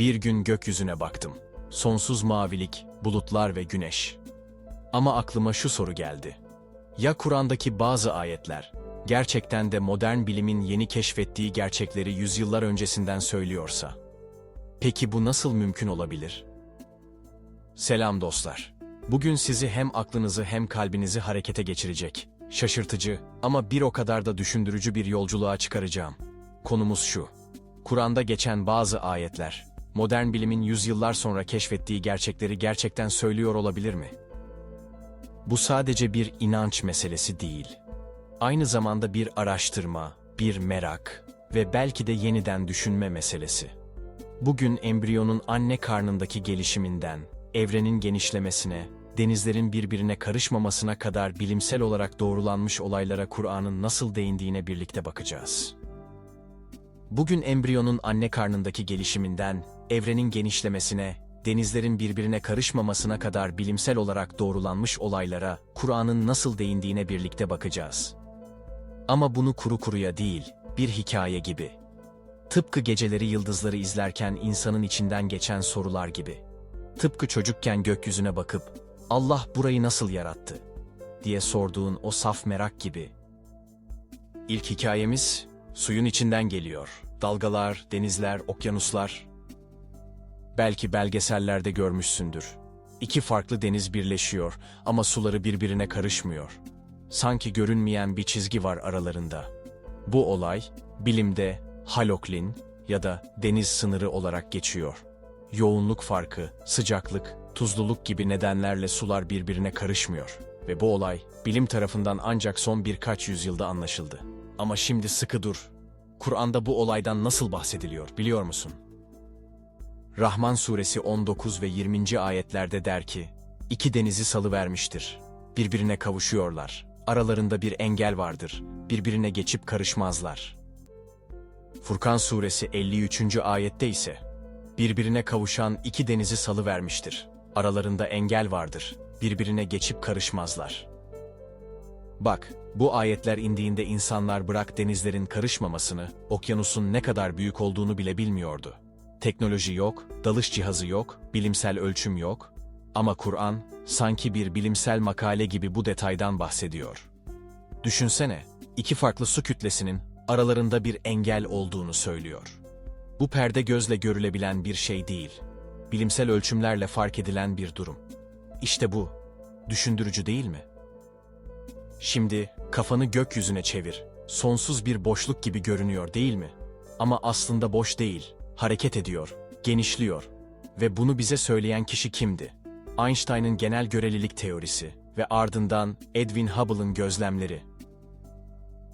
Bir gün gökyüzüne baktım. Sonsuz mavilik, bulutlar ve güneş. Ama aklıma şu soru geldi. Ya Kur'an'daki bazı ayetler gerçekten de modern bilimin yeni keşfettiği gerçekleri yüzyıllar öncesinden söylüyorsa? Peki bu nasıl mümkün olabilir? Selam dostlar. Bugün sizi hem aklınızı hem kalbinizi harekete geçirecek, şaşırtıcı ama bir o kadar da düşündürücü bir yolculuğa çıkaracağım. Konumuz şu. Kur'an'da geçen bazı ayetler, modern bilimin yüzyıllar sonra keşfettiği gerçekleri gerçekten söylüyor olabilir mi? Bu sadece bir inanç meselesi değil. Aynı zamanda bir araştırma, bir merak ve belki de yeniden düşünme meselesi. Bugün embriyonun anne karnındaki gelişiminden, evrenin genişlemesine, denizlerin birbirine karışmamasına kadar bilimsel olarak doğrulanmış olaylara Kur'an'ın nasıl değindiğine birlikte bakacağız. Bugün embriyonun anne karnındaki gelişiminden, evrenin genişlemesine, denizlerin birbirine karışmamasına kadar bilimsel olarak doğrulanmış olaylara Kur'an'ın nasıl değindiğine birlikte bakacağız. Ama bunu kuru kuruya değil, bir hikaye gibi. Tıpkı geceleri yıldızları izlerken insanın içinden geçen sorular gibi. Tıpkı çocukken gökyüzüne bakıp Allah burayı nasıl yarattı diye sorduğun o saf merak gibi. İlk hikayemiz suyun içinden geliyor. Dalgalar, denizler, okyanuslar. Belki belgesellerde görmüşsündür. İki farklı deniz birleşiyor ama suları birbirine karışmıyor. Sanki görünmeyen bir çizgi var aralarında. Bu olay bilimde haloklin ya da deniz sınırı olarak geçiyor. Yoğunluk farkı, sıcaklık, tuzluluk gibi nedenlerle sular birbirine karışmıyor ve bu olay bilim tarafından ancak son birkaç yüzyılda anlaşıldı. Ama şimdi sıkı dur. Kur'an'da bu olaydan nasıl bahsediliyor biliyor musun? Rahman suresi 19 ve 20. ayetlerde der ki, İki denizi salıvermiştir. Birbirine kavuşuyorlar. Aralarında bir engel vardır. Birbirine geçip karışmazlar. Furkan suresi 53. ayette ise, Birbirine kavuşan iki denizi salıvermiştir. Aralarında engel vardır. Birbirine geçip karışmazlar. Bak, bu ayetler indiğinde insanlar bırak denizlerin karışmamasını, okyanusun ne kadar büyük olduğunu bile bilmiyordu. Teknoloji yok, dalış cihazı yok, bilimsel ölçüm yok. Ama Kur'an, sanki bir bilimsel makale gibi bu detaydan bahsediyor. Düşünsene, iki farklı su kütlesinin aralarında bir engel olduğunu söylüyor. Bu perde gözle görülebilen bir şey değil. Bilimsel ölçümlerle fark edilen bir durum. İşte bu. Düşündürücü değil mi? Şimdi kafanı gökyüzüne çevir. Sonsuz bir boşluk gibi görünüyor değil mi? Ama aslında boş değil. Hareket ediyor, genişliyor. Ve bunu bize söyleyen kişi kimdi? Einstein'ın genel görelilik teorisi ve ardından Edwin Hubble'ın gözlemleri.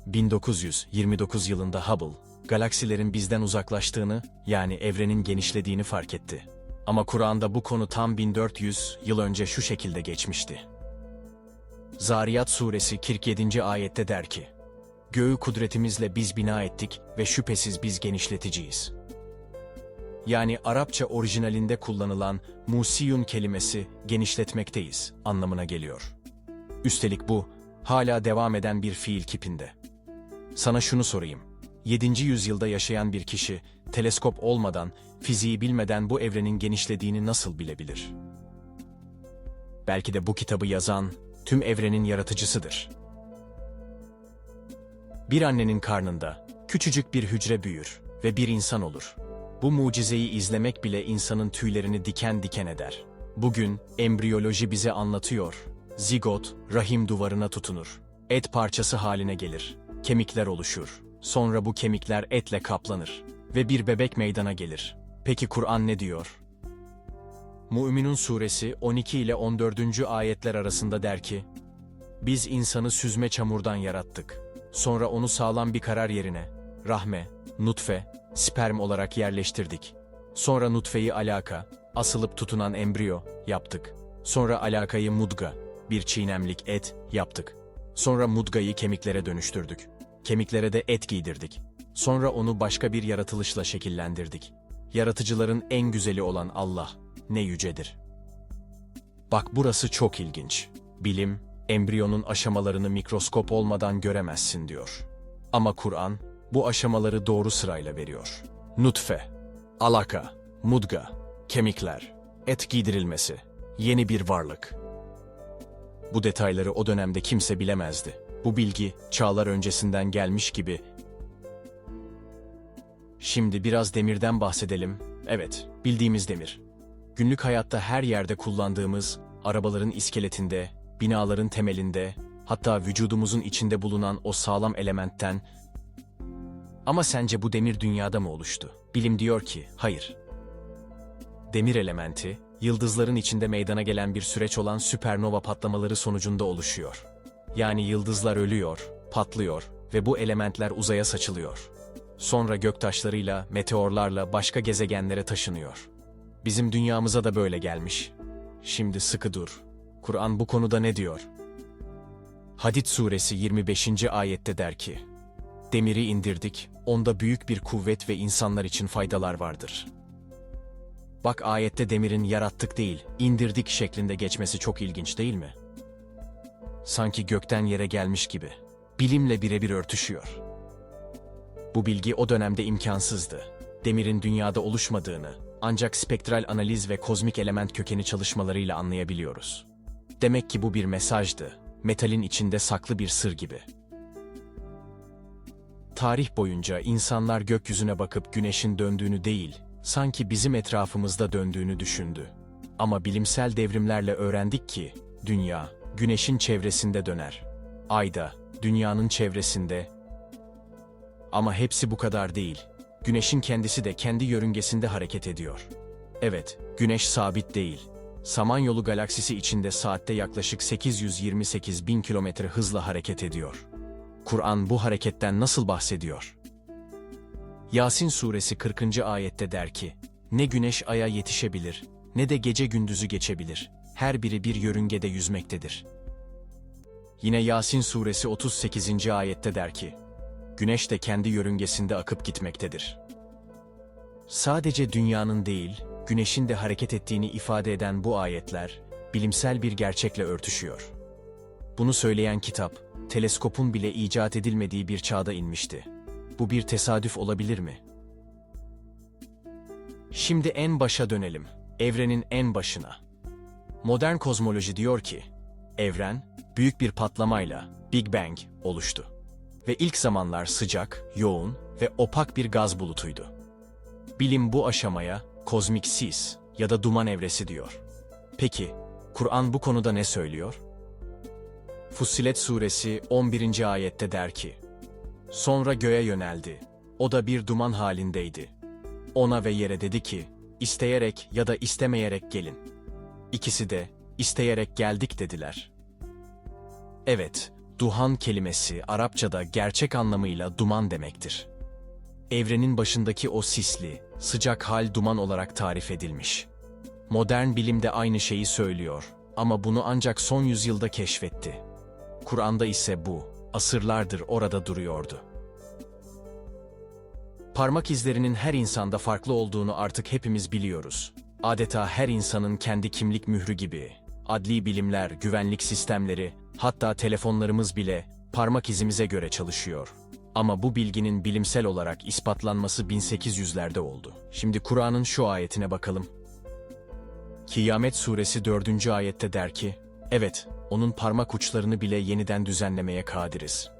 1929 yılında Hubble, galaksilerin bizden uzaklaştığını, yani evrenin genişlediğini fark etti. Ama Kur'an'da bu konu tam 1400 yıl önce şu şekilde geçmişti. Zariyat suresi 47. ayette der ki, Göğü kudretimizle biz bina ettik ve şüphesiz biz genişleticiyiz. Yani Arapça orijinalinde kullanılan musiyun kelimesi genişletmekteyiz anlamına geliyor. Üstelik bu, hala devam eden bir fiil kipinde. Sana şunu sorayım. 7. yüzyılda yaşayan bir kişi, teleskop olmadan, fiziği bilmeden bu evrenin genişlediğini nasıl bilebilir? Belki de bu kitabı yazan, tüm evrenin yaratıcısıdır. Bir annenin karnında, küçücük bir hücre büyür ve bir insan olur. Bu mucizeyi izlemek bile insanın tüylerini diken diken eder. Bugün, embriyoloji bize anlatıyor. Zigot, rahim duvarına tutunur. Et parçası haline gelir. Kemikler oluşur. Sonra bu kemikler etle kaplanır ve bir bebek meydana gelir. Peki Kur'an ne diyor? Müminun suresi 12 ile 14. ayetler arasında der ki, Biz insanı süzme çamurdan yarattık. Sonra onu sağlam bir karar yerine, rahme, nutfe, sperm olarak yerleştirdik. Sonra nutfeyi alaka, asılıp tutunan embriyo yaptık. Sonra alakayı mudga, bir çiğnemlik et yaptık. Sonra mudgayı kemiklere dönüştürdük. Kemiklere de et giydirdik. Sonra onu başka bir yaratılışla şekillendirdik. Yaratıcıların en güzeli olan Allah ne yücedir. Bak burası çok ilginç. Bilim, embriyonun aşamalarını mikroskop olmadan göremezsin diyor. Ama Kur'an bu aşamaları doğru sırayla veriyor. Nutfe, alaka, Mudga, kemikler, et giydirilmesi, yeni bir varlık. Bu detayları o dönemde kimse bilemezdi. Bu bilgi çağlar öncesinden gelmiş gibi. Şimdi biraz demirden bahsedelim. Evet, bildiğimiz demir. Günlük hayatta her yerde kullandığımız, arabaların iskeletinde, binaların temelinde, hatta vücudumuzun içinde bulunan o sağlam elementten. Ama sence bu demir dünyada mı oluştu? Bilim diyor ki, hayır. Demir elementi, yıldızların içinde meydana gelen bir süreç olan süpernova patlamaları sonucunda oluşuyor. Yani yıldızlar ölüyor, patlıyor ve bu elementler uzaya saçılıyor. Sonra göktaşlarıyla, meteorlarla başka gezegenlere taşınıyor. Bizim dünyamıza da böyle gelmiş. Şimdi sıkı dur. Kur'an bu konuda ne diyor? Hadid suresi 25. ayette der ki, Demiri indirdik, onda büyük bir kuvvet ve insanlar için faydalar vardır. Bak ayette demirin yarattık değil, indirdik şeklinde geçmesi çok ilginç değil mi? Sanki gökten yere gelmiş gibi. Bilimle birebir örtüşüyor. Bu bilgi o dönemde imkansızdı. Demirin dünyada oluşmadığını ancak spektral analiz ve kozmik element kökeni çalışmalarıyla anlayabiliyoruz. Demek ki bu bir mesajdı. Metalin içinde saklı bir sır gibi. Tarih boyunca insanlar gökyüzüne bakıp güneşin döndüğünü değil, sanki bizim etrafımızda döndüğünü düşündü. Ama bilimsel devrimlerle öğrendik ki dünya güneşin çevresinde döner. Ay da dünyanın çevresinde. Ama hepsi bu kadar değil. Güneşin kendisi de kendi yörüngesinde hareket ediyor. Evet, güneş sabit değil. Samanyolu galaksisi içinde saatte yaklaşık 828 bin kilometre hızla hareket ediyor. Kur'an bu hareketten nasıl bahsediyor? Yasin suresi 40. ayette der ki, Ne güneş aya yetişebilir, ne de gece gündüzü geçebilir. Her biri bir yörüngede yüzmektedir. Yine Yasin suresi 38. ayette der ki, Güneş de kendi yörüngesinde akıp gitmektedir. Sadece dünyanın değil, güneşin de hareket ettiğini ifade eden bu ayetler, bilimsel bir gerçekle örtüşüyor. Bunu söyleyen kitap, teleskopun bile icat edilmediği bir çağda inmişti. Bu bir tesadüf olabilir mi? Şimdi en başa dönelim. Evrenin en başına. Modern kozmoloji diyor ki, evren büyük bir patlamayla Big Bang oluştu. Ve ilk zamanlar sıcak, yoğun ve opak bir gaz bulutuydu. Bilim bu aşamaya kozmik sis ya da duman evresi diyor. Peki, Kur'an bu konuda ne söylüyor? Fussilet suresi 11. ayette der ki, Sonra göğe yöneldi. O da bir duman halindeydi. Ona ve yere dedi ki, isteyerek ya da istemeyerek gelin. İkisi de, isteyerek geldik dediler. Evet, duhan kelimesi Arapçada gerçek anlamıyla duman demektir. Evrenin başındaki o sisli, sıcak hal duman olarak tarif edilmiş. Modern bilim de aynı şeyi söylüyor ama bunu ancak son yüzyılda keşfetti. Kur'an'da ise bu, asırlardır orada duruyordu. Parmak izlerinin her insanda farklı olduğunu artık hepimiz biliyoruz. Adeta her insanın kendi kimlik mührü gibi. Adli bilimler, güvenlik sistemleri, hatta telefonlarımız bile parmak izimize göre çalışıyor. Ama bu bilginin bilimsel olarak ispatlanması 1800'lerde oldu. Şimdi Kur'an'ın şu ayetine bakalım. Kıyamet suresi 4. ayette der ki, Evet, onun parmak uçlarını bile yeniden düzenlemeye kadiriz.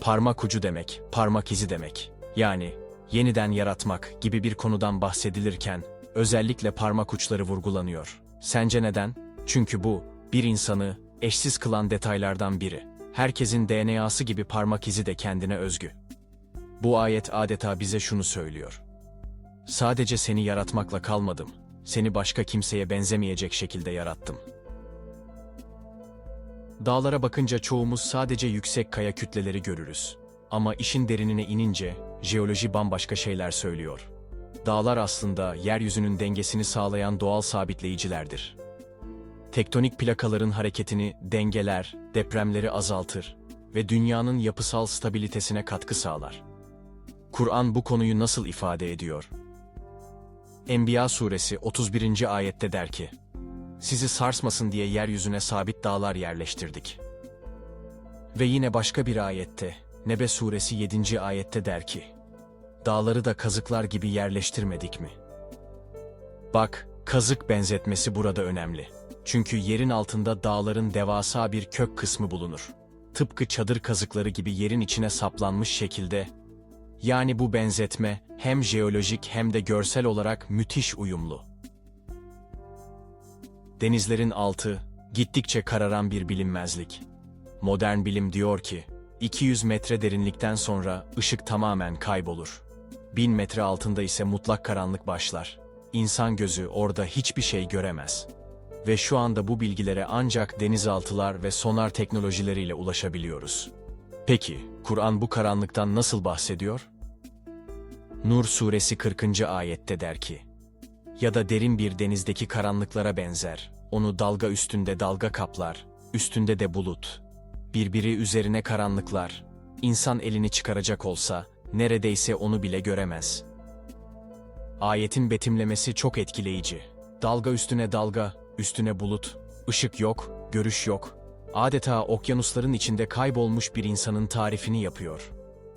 Parmak ucu demek, parmak izi demek. Yani yeniden yaratmak gibi bir konudan bahsedilirken özellikle parmak uçları vurgulanıyor. Sence neden? Çünkü bu bir insanı eşsiz kılan detaylardan biri. Herkesin DNA'sı gibi parmak izi de kendine özgü. Bu ayet adeta bize şunu söylüyor. Sadece seni yaratmakla kalmadım. Seni başka kimseye benzemeyecek şekilde yarattım. Dağlara bakınca çoğumuz sadece yüksek kaya kütleleri görürüz. Ama işin derinine inince jeoloji bambaşka şeyler söylüyor. Dağlar aslında yeryüzünün dengesini sağlayan doğal sabitleyicilerdir. Tektonik plakaların hareketini dengeler, depremleri azaltır ve dünyanın yapısal stabilitesine katkı sağlar. Kur'an bu konuyu nasıl ifade ediyor? Enbiya suresi 31. ayette der ki, Sizi sarsmasın diye yeryüzüne sabit dağlar yerleştirdik. Ve yine başka bir ayette, Nebe suresi 7. ayette der ki, Dağları da kazıklar gibi yerleştirmedik mi? Bak, kazık benzetmesi burada önemli. Çünkü yerin altında dağların devasa bir kök kısmı bulunur. Tıpkı çadır kazıkları gibi yerin içine saplanmış şekilde. Yani bu benzetme hem jeolojik hem de görsel olarak müthiş uyumlu. Denizlerin altı, gittikçe kararan bir bilinmezlik. Modern bilim diyor ki, 200 metre derinlikten sonra ışık tamamen kaybolur. 1000 metre altında ise mutlak karanlık başlar. İnsan gözü orada hiçbir şey göremez. Ve şu anda bu bilgilere ancak denizaltılar ve sonar teknolojileriyle ulaşabiliyoruz. Peki, Kur'an bu karanlıktan nasıl bahsediyor? Nur suresi 40. ayette der ki, ya da derin bir denizdeki karanlıklara benzer. Onu dalga üstünde dalga kaplar, üstünde de bulut. Birbiri üzerine karanlıklar. İnsan elini çıkaracak olsa, neredeyse onu bile göremez. Ayetin betimlemesi çok etkileyici. Dalga üstüne dalga, üstüne bulut, ışık yok, görüş yok. Adeta okyanusların içinde kaybolmuş bir insanın tarifini yapıyor.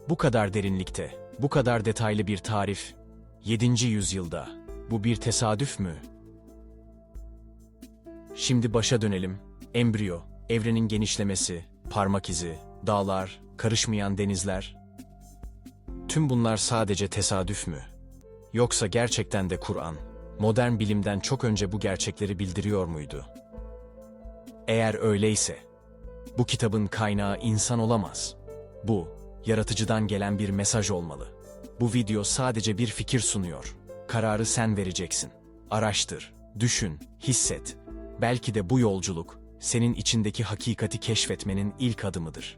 Bu kadar derinlikte, bu kadar detaylı bir tarif, 7. yüzyılda. Bu bir tesadüf mü? Şimdi başa dönelim. Embriyo, evrenin genişlemesi, parmak izi, dağlar, karışmayan denizler. Tüm bunlar sadece tesadüf mü? Yoksa gerçekten de Kur'an, modern bilimden çok önce bu gerçekleri bildiriyor muydu? Eğer öyleyse, bu kitabın kaynağı insan olamaz. Bu, yaratıcıdan gelen bir mesaj olmalı. Bu video sadece bir fikir sunuyor. Kararı sen vereceksin. Araştır, düşün, hisset. Belki de bu yolculuk, senin içindeki hakikati keşfetmenin ilk adımıdır.